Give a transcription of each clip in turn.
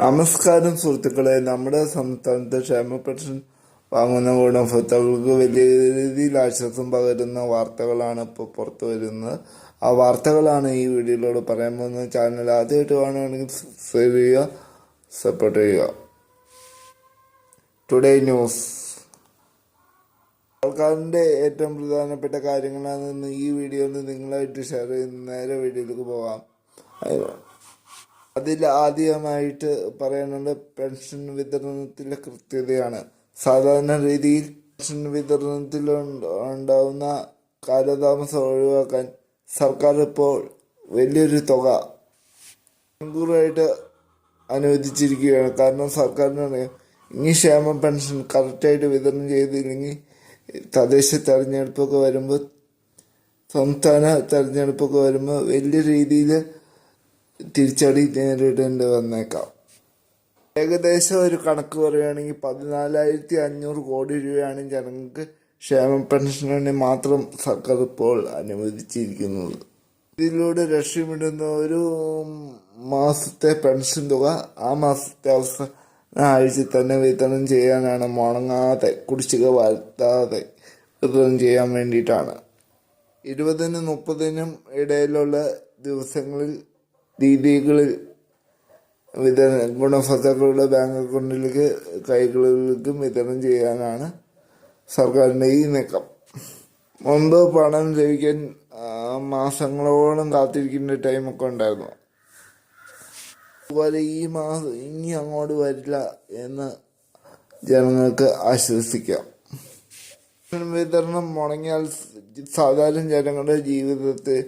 നമസ്കാരം സുഹൃത്തുക്കളെ. നമ്മുടെ സംസ്ഥാനത്ത് ക്ഷേമ പെൻഷൻ വാങ്ങുന്ന ഗുണഭോക്താക്കൾക്ക് വലിയ രീതിയിൽ ആശ്വാസം പകരുന്ന വാർത്തകളാണ് ഇപ്പോൾ പുറത്തു വരുന്നത്. ആ വാർത്തകളാണ് ഈ വീഡിയോയിലൂടെ പറയാൻ പോകുന്നത്. ചാനൽ ആദ്യമായിട്ട് കാണുകയാണെങ്കിൽ സബ്സ്ക്രൈബ് ചെയ്യുക സപ്പോർട്ട് ചെയ്യുക. ടുഡേ ന്യൂസ് സർക്കാരിന്റെ ഏറ്റവും പ്രധാനപ്പെട്ട കാര്യങ്ങളാണ് ഇന്ന് ഈ വീഡിയോയിൽ നിങ്ങളായിട്ട് ഷെയർ ചെയ്യുന്ന നേരെ വീഡിയോയിലേക്ക് പോകാം. അതിൽ ആദ്യമായിട്ട് പറയാനുള്ളത് പെൻഷൻ വിതരണത്തിലെ കൃത്യതയാണ്. സാധാരണ രീതിയിൽ പെൻഷൻ വിതരണത്തിൽ ഉണ്ട- ഉണ്ടാവുന്ന കാലതാമസം ഒഴിവാക്കാൻ സർക്കാർ ഇപ്പോൾ വലിയൊരു തുക മുൻകൂറായിട്ട് അനുവദിച്ചിരിക്കുകയാണ്. കാരണം സർക്കാരിനറിയാം ഇനി ക്ഷേമ പെൻഷൻ കറക്റ്റായിട്ട് വിതരണം ചെയ്തില്ലെങ്കിൽ തദ്ദേശ തെരഞ്ഞെടുപ്പൊക്കെ വരുമ്പോൾ സംസ്ഥാന തെരഞ്ഞെടുപ്പൊക്കെ വരുമ്പോൾ വലിയ രീതിയിൽ തിരിച്ചടി നേരിടേണ്ടി വന്നേക്കാം ഏകദേശം ഒരു കണക്ക് പറയുകയാണെങ്കിൽ പതിനാലായിരത്തി അഞ്ഞൂറ് കോടി രൂപയാണ് ജനങ്ങൾക്ക് ക്ഷേമ പെൻഷന് മാത്രം സർക്കാർ ഇപ്പോൾ അനുവദിച്ചിരിക്കുന്നത്. ഇതിലൂടെ ലക്ഷ്യമിടുന്ന ഒരു മാസത്തെ പെൻഷൻ തുക ആ മാസത്തെ അവസാന ആഴ്ച തന്നെ വിതരണം ചെയ്യാനാണ് മുടങ്ങാതെ കുടിശ്ശിക വരുത്താതെ വിതരണം ചെയ്യാൻ വേണ്ടിയിട്ടാണ്. ഇരുപതിനും മുപ്പതിനും ഇടയിലുള്ള ദിവസങ്ങളിൽ രീതികളിൽ വിതരണം ഗുണഭോക്താക്കളുടെ ബാങ്ക് അക്കൗണ്ടിലേക്ക് കൈകളിലേക്കും വിതരണം ചെയ്യാനാണ് സർക്കാരിന്റെ ഈ നീക്കം. മുമ്പ് പണം ലഭിക്കാൻ മാസങ്ങളോളം കാത്തിരിക്കേണ്ട ടൈമൊക്കെ ഉണ്ടായിരുന്നു. അതുപോലെ ഈ മാസം ഇനി അങ്ങോട്ട് വരില്ല എന്ന് ജനങ്ങൾക്ക് ആശ്വസിക്കാം. വിതരണം മുടങ്ങിയാൽ സാധാരണ ജനങ്ങളുടെ ജീവിതത്തെ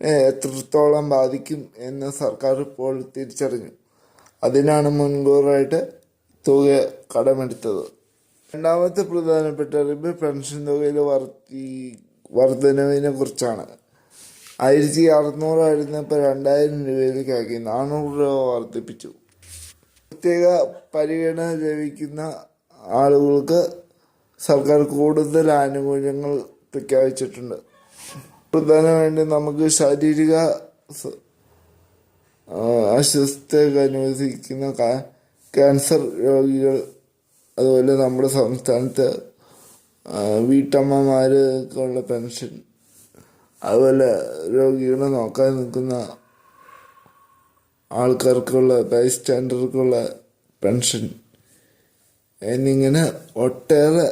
എത്രത്തോളം ബാധിക്കും എന്ന് സർക്കാർ ഇപ്പോൾ തിരിച്ചറിഞ്ഞു. അതിനാണ് മുൻകൂറായിട്ട് തുക കടമെടുത്തത്. രണ്ടാമത്തെ പ്രധാനപ്പെട്ട അറിവ് പെൻഷൻ തുകയിൽ വർത്തി വർധനവിനെ കുറിച്ചാണ്. ആയിരത്തി അറുന്നൂറായിരുന്നപ്പോൾ രണ്ടായിരം രൂപയിലേക്കാക്കി നാനൂറ് രൂപ വർദ്ധിപ്പിച്ചു. പ്രത്യേക പരിഗണന ലഭിക്കുന്ന ആളുകൾക്ക് സർക്കാർ കൂടുതൽ ആനുകൂല്യങ്ങൾ പ്രഖ്യാപിച്ചിട്ടുണ്ട്. പ്രധാനമായിട്ടും നമുക്ക് ശാരീരിക അസ്വസ്ഥ അനുവദിക്കുന്ന ക്യാൻസർ രോഗികൾ അതുപോലെ നമ്മുടെ സംസ്ഥാനത്ത് വീട്ടമ്മമാർക്കുള്ള പെൻഷൻ അതുപോലെ രോഗികളെ നോക്കാൻ നിൽക്കുന്ന ആൾക്കാർക്കുള്ള ബൈ സ്റ്റാൻഡർക്കുള്ള പെൻഷൻ എന്നിങ്ങനെ ഒട്ടേറെ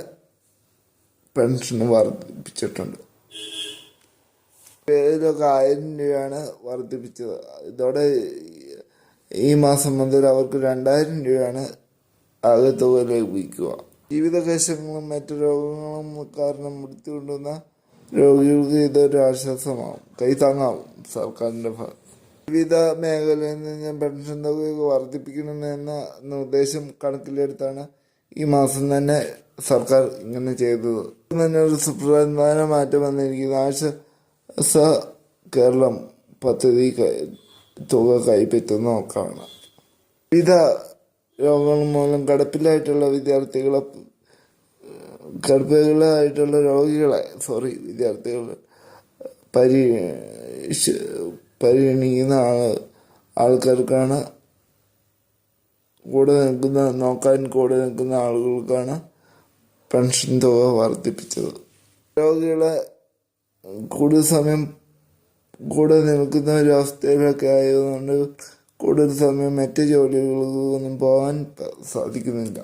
പെൻഷൻ വർദ്ധിപ്പിച്ചിട്ടുണ്ട്. പേരിലൊക്കെ ആയിരം രൂപയാണ് വർദ്ധിപ്പിച്ചത്. ഇതോടെ ഈ മാസം മുതൽ അവർക്ക് രണ്ടായിരം രൂപയാണ് ആകെ തുക ലഭിക്കുക. ജീവിതകേശങ്ങളും മറ്റു രോഗങ്ങളും കാരണം മൃത്യുകൊണ്ടുവന്ന രോഗികൾക്ക് ഇതൊരു ആശ്വാസമാവും. കൈത്താങ്ങാവും സർക്കാരിന്റെ ഭാഗം വിവിധ മേഖലയിൽ നിന്ന് പെൻഷൻ തുകയൊക്കെ വർദ്ധിപ്പിക്കണമെന്ന നിർദ്ദേശം കണക്കിലെടുത്താണ് ഈ മാസം തന്നെ സർക്കാർ ഇങ്ങനെ ചെയ്തത്. ഒരു സുപ്രധാന മാറ്റം വന്നിരിക്കുന്ന. ആശ്വാസ കേരളം പദ്ധതി തുക കൈപ്പറ്റുന്ന നോക്കാണ്. വിവിധ രോഗങ്ങൾ മൂലം കിടപ്പിലായിട്ടുള്ള വിദ്യാർത്ഥികളെ ഗർഭികളായിട്ടുള്ള രോഗികളെ സോറി വിദ്യാർത്ഥികൾ പരി പരിഗണിക്കുന്ന ആൾ ആൾക്കാർക്കാണ് കൂടെ നിൽക്കുന്ന നോക്കാൻ കൂടെ നിൽക്കുന്ന ആളുകൾക്കാണ് പെൻഷൻ തുക വർദ്ധിപ്പിച്ചത്. രോഗികളെ കൂടുതൽ സമയം കൂടെ നിൽക്കുന്ന ഒരു അവസ്ഥയിലൊക്കെ ആയതുകൊണ്ട് കൂടുതൽ സമയം മറ്റ് ജോലികൾക്കൊന്നും പോകാൻ സാധിക്കുന്നില്ല.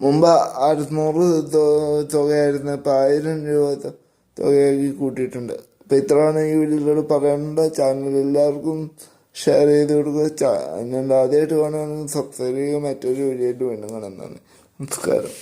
മുമ്പ് അറുന്നൂറ് തുകയായിരുന്നു ഇപ്പം ആയിരം രൂപ തുകയാക്കി കൂട്ടിയിട്ടുണ്ട്. അപ്പം ഇത്രയാണ് ഈ വീഡിയോയിലൂടെ പറയേണ്ട ചാനൽ എല്ലാവർക്കും ഷെയർ ചെയ്ത് കൊടുക്കുക. ചാനൽ ആദ്യമായിട്ട് കാണുകയാണെങ്കിൽ സബ്സ്ക്രൈബ് ചെയ്യുക. മറ്റൊരു വീഡിയോ ആയിട്ട് വീണ്ടും കാണുന്നതാണ് നമസ്കാരം.